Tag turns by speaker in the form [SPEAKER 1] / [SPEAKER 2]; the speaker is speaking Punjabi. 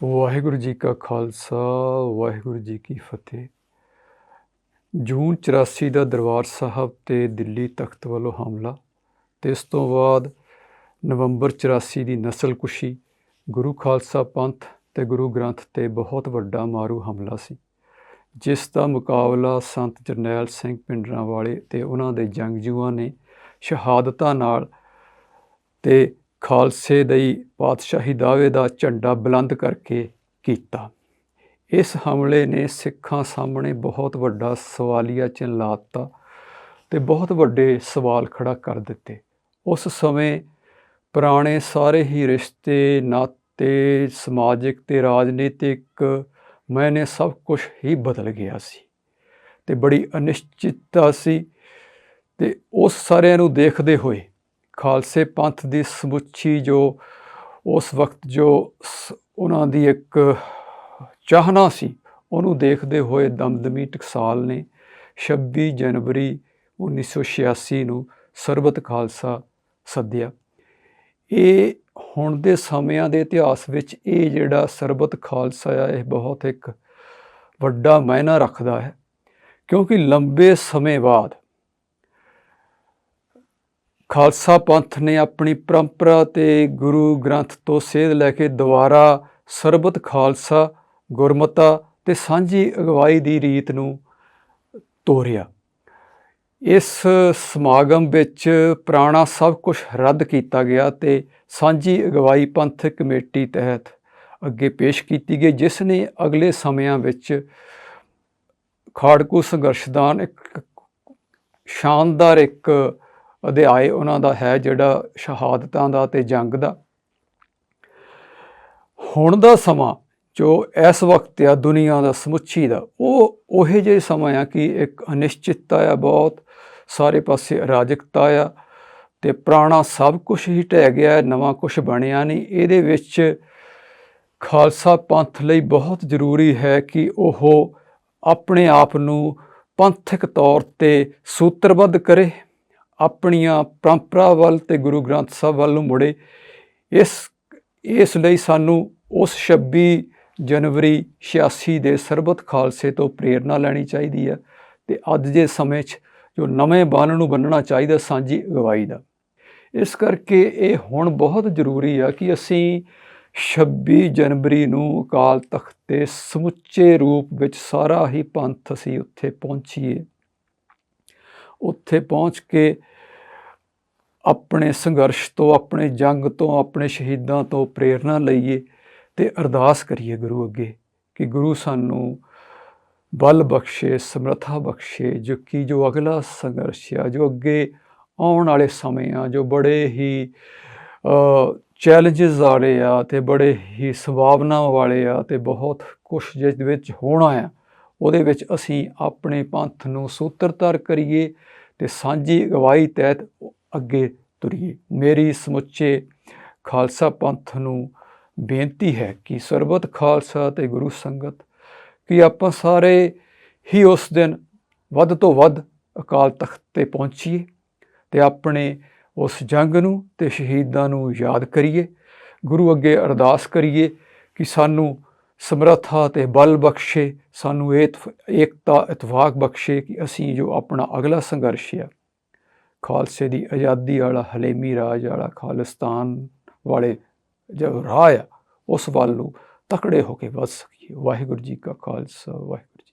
[SPEAKER 1] ਵਾਹਿਗੁਰੂ ਜੀ ਕਾ ਖਾਲਸਾ, ਵਾਹਿਗੁਰੂ ਜੀ ਕੀ ਫਤਿਹ। ਜੂਨ 84 ਦਾ ਦਰਬਾਰ ਸਾਹਿਬ ਤੇ ਦਿੱਲੀ ਤਖਤ ਵੱਲੋਂ ਹਮਲਾ ਤੇ ਇਸ ਤੋਂ ਬਾਅਦ ਨਵੰਬਰ 84 ਦੀ ਨਸਲਕੁਸ਼ੀ ਗੁਰੂ ਖਾਲਸਾ ਪੰਥ ਤੇ ਗੁਰੂ ਗ੍ਰੰਥ ਤੇ ਬਹੁਤ ਵੱਡਾ ਮਾਰੂ ਹਮਲਾ ਸੀ, ਜਿਸ ਦਾ ਮੁਕਾਬਲਾ ਸੰਤ ਜਰਨੈਲ ਸਿੰਘ ਪਿੰਡਰਾਂ ਵਾਲੇ ਤੇ ਉਹਨਾਂ ਦੇ ਜੰਗਜੂਆਂ ਨੇ ਸ਼ਹਾਦਤਾਂ ਨਾਲ ਤੇ ਖਾਲਸੇ ਦੀ ਪਾਤਸ਼ਾਹੀ ਦਾਅਵੇ ਦਾ ਝੰਡਾ ਬੁਲੰਦ ਕਰਕੇ ਕੀਤਾ। ਇਸ ਹਮਲੇ ਨੇ ਸਿੱਖਾਂ ਸਾਹਮਣੇ ਬਹੁਤ ਵੱਡਾ ਸਵਾਲੀਆ ਚਿੰਨ੍ਹ ਲਾ ਦਿੱਤਾ ਤੇ ਬਹੁਤ ਵੱਡੇ ਸਵਾਲ ਖੜਾ ਕਰ ਦਿੱਤੇ। ਉਸ ਸਮੇਂ ਪੁਰਾਣੇ ਸਾਰੇ ਹੀ ਰਿਸ਼ਤੇ, ਨਾਤੇ, ਸਮਾਜਿਕ ਤੇ ਰਾਜਨੀਤਿਕ ਮੈਨੇ ਸਭ ਕੁਝ ਹੀ ਬਦਲ ਗਿਆ ਸੀ ਤੇ ਬੜੀ ਅਨਿਸ਼ਚਿਤਤਾ ਸੀ ਤੇ ਉਸ ਸਾਰਿਆਂ ਨੂੰ ਦੇਖਦੇ ਹੋਏ ਖਾਲਸੇ ਪੰਥ ਦੀ ਸਮੁੱਚੀ ਜੋ ਉਸ ਵਕਤ ਜੋ ਸ- ਉਹਨਾਂ ਦੀ ਇੱਕ ਚਾਹਨਾ ਸੀ, ਉਹਨੂੰ ਦੇਖਦੇ ਹੋਏ ਦਮਦਮੀ ਟਕਸਾਲ ਨੇ 26 ਜਨਵਰੀ 1986 ਨੂੰ ਸਰਬਤ ਖਾਲਸਾ ਸੱਦਿਆ। ਇਹ ਹੁਣ ਦੇ ਸਮਿਆਂ ਦੇ ਇਤਿਹਾਸ ਵਿੱਚ ਇਹ ਜਿਹੜਾ ਸਰਬਤ ਖਾਲਸਾ ਆ, ਇਹ ਬਹੁਤ ਇੱਕ ਵੱਡਾ ਮਾਇਨਾ ਰੱਖਦਾ ਹੈ। ਕਿਉਂਕਿ ਲੰਬੇ ਸਮੇਂ ਬਾਅਦ ਖਾਲਸਾ ਪੰਥ ਨੇ ਆਪਣੀ ਪਰੰਪਰਾ ਤੇ ਗੁਰੂ ਗ੍ਰੰਥ ਤੋਂ ਸੇਧ ਲੈ ਕੇ ਦੁਬਾਰਾ ਸਰਬਤ ਖਾਲਸਾ, ਗੁਰਮਤਾ ਤੇ ਸਾਂਝੀ ਅਗਵਾਈ ਦੀ ਰੀਤ ਨੂੰ ਤੋਰਿਆ। ਇਸ ਸਮਾਗਮ ਵਿੱਚ ਪੁਰਾਣਾ ਸਭ ਕੁਝ ਰੱਦ ਕੀਤਾ ਗਿਆ ਤੇ ਸਾਂਝੀ ਅਗਵਾਈ ਪੰਥਕ ਕਮੇਟੀ ਤਹਿਤ ਅੱਗੇ ਪੇਸ਼ ਕੀਤੀ ਗਈ, ਜਿਸ ਨੇ ਅਗਲੇ ਸਮਿਆਂ ਵਿੱਚ ਖਾੜਕੂ ਸੰਘਰਸ਼ਦਾਨ ਇੱਕ ਸ਼ਾਨਦਾਰ ਇੱਕ ਅਧਿਆਇ ਉਹਨਾਂ ਦਾ ਹੈ ਜਿਹੜਾ ਸ਼ਹਾਦਤਾਂ ਦਾ ਤੇ ਜੰਗ ਦਾ। ਹੁਣ ਦਾ ਸਮਾਂ ਜੋ ਇਸ ਵਕਤ ਆ ਦੁਨੀਆ ਦਾ ਸਮੁੱਚੀ ਦਾ, ਉਹ ਉਹੇ ਜਿਹੇ ਸਮਾਂ ਆ ਕਿ ਇੱਕ ਅਨਿਸ਼ਚਿਤਤਾ ਆ ਬਹੁਤ, ਸਾਰੇ ਪਾਸੇ ਅਰਾਜਕਤਾ ਆ ਤੇ ਪੁਰਾਣਾ ਸਭ ਕੁਝ ਹੀ ਢਹਿ ਗਿਆ, ਨਵਾਂ ਕੁਝ ਬਣਿਆ ਨਹੀਂ। ਇਹਦੇ ਵਿੱਚ ਖਾਲਸਾ ਪੰਥ ਲਈ ਬਹੁਤ ਜ਼ਰੂਰੀ ਹੈ ਕਿ ਉਹ ਆਪਣੇ ਆਪ ਨੂੰ ਪੰਥਕ ਤੌਰ ਤੇ ਸੂਤਰਬੱਧ ਕਰੇ। ਆਪਣੀਆਂ ਪਰੰਪਰਾ ਵੱਲ ਤੇ ਗੁਰੂ ਗ੍ਰੰਥ ਸਾਹਿਬ ਵੱਲ ਨੂੰ ਮੁੜੇ। ਇਸ ਇਸ ਲਈ ਸਾਨੂੰ ਉਸ 26 ਜਨਵਰੀ 86 ਦੇ ਸਰਬਤ ਖਾਲਸੇ ਤੋਂ ਪ੍ਰੇਰਣਾ ਲੈਣੀ ਚਾਹੀਦੀ ਹੈ ਤੇ ਅੱਜ ਦੇ ਸਮੇਂ 'ਚ ਜੋ ਨਵੇਂ ਬਾਣ ਨੂੰ ਬੰਨਣਾ ਚਾਹੀਦਾ ਸਾਂਝੀ ਅਗਵਾਈ ਦਾ। ਇਸ ਕਰਕੇ ਇਹ ਹੁਣ ਬਹੁਤ ਜ਼ਰੂਰੀ ਆ ਕਿ ਅਸੀਂ 26 ਜਨਵਰੀ ਨੂੰ ਅਕਾਲ ਤਖਤ ਤੇ ਸਮੁੱਚੇ ਰੂਪ ਵਿੱਚ ਸਾਰਾ ਹੀ ਪੰਥ ਅਸੀਂ ਉੱਥੇ ਪਹੁੰਚੀਏ। ਉੱਥੇ ਪਹੁੰਚ ਕੇ ਆਪਣੇ ਸੰਘਰਸ਼ ਤੋਂ, ਆਪਣੇ ਜੰਗ ਤੋਂ, ਆਪਣੇ ਸ਼ਹੀਦਾਂ ਤੋਂ ਪ੍ਰੇਰਣਾ ਲਈਏ ਤੇ ਅਰਦਾਸ ਕਰੀਏ ਗੁਰੂ ਅੱਗੇ ਕਿ ਗੁਰੂ ਸਾਨੂੰ ਬਲ ਬਖਸ਼ੇ, ਸਮਰੱਥਾ ਬਖਸ਼ੇ, ਜੋ ਕਿ ਜੋ ਅਗਲਾ ਸੰਘਰਸ਼ ਆ, ਜੋ ਅੱਗੇ ਆਉਣ ਵਾਲੇ ਸਮੇਂ ਆ, ਜੋ ਬੜੇ ਹੀ ਚੈਲੰਜਸ ਵਾਲੇ ਆ ਤੇ ਬੜੇ ਹੀ ਸੰਭਾਵਨਾਵਾਂ ਵਾਲੇ ਆ ਤੇ ਬਹੁਤ ਕੁਝ ਜਿਸ ਵਿੱਚ ਹੋਣਾ ਆ। ਉਹਦੇ ਵਿੱਚ ਅਸੀਂ ਆਪਣੇ ਪੰਥ ਨੂੰ ਸੂਤਰਧਾਰ ਕਰੀਏ ਤੇ ਸਾਂਝੀ ਅਗਵਾਈ ਤਹਿਤ ਅੱਗੇ ਤੁਰੀਏ। ਮੇਰੀ ਸਮੁੱਚੇ ਖਾਲਸਾ ਪੰਥ ਨੂੰ ਬੇਨਤੀ ਹੈ ਕਿ ਸਰਬਤ ਖਾਲਸਾ ਤੇ ਗੁਰੂ ਸੰਗਤ, ਕਿ ਆਪਾਂ ਸਾਰੇ ਹੀ ਉਸ ਦਿਨ ਵੱਧ ਤੋਂ ਵੱਧ ਅਕਾਲ ਤਖਤ ਤੇ ਪਹੁੰਚੀਏ ਤੇ ਆਪਣੇ ਉਸ ਜੰਗ ਨੂੰ ਤੇ ਸ਼ਹੀਦਾਂ ਨੂੰ ਯਾਦ ਕਰੀਏ, ਗੁਰੂ ਅੱਗੇ ਅਰਦਾਸ ਕਰੀਏ ਕਿ ਸਾਨੂੰ ਸਮਰੱਥਾ ਤੇ ਬਲ ਬਖਸ਼ੇ, ਸਾਨੂੰ ਏਤ- ਏਕਤਾ ਇਤਫਾਕ ਬਖਸ਼ੇ ਕਿ ਅਸੀਂ ਜੋ ਆਪਣਾ ਅਗਲਾ ਸੰਘਰਸ਼ ਹੈ ਖਾਲਸੇ ਦੀ ਆਜ਼ਾਦੀ ਵਾਲਾ, ਹਲੇਮੀ ਰਾਜ ਵਾਲਾ, ਖਾਲਿਸਤਾਨ ਵਾਲੇ ਜੋ ਰਾਹ ਆ, ਉਸ ਵੱਲ ਨੂੰ ਤਕੜੇ ਹੋ ਕੇ ਵੱਧ ਸਕੀਏ। ਵਾਹਿਗੁਰੂ ਜੀ ਕਾ ਖਾਲਸਾ, ਵਾਹਿਗੁਰੂ ਜੀ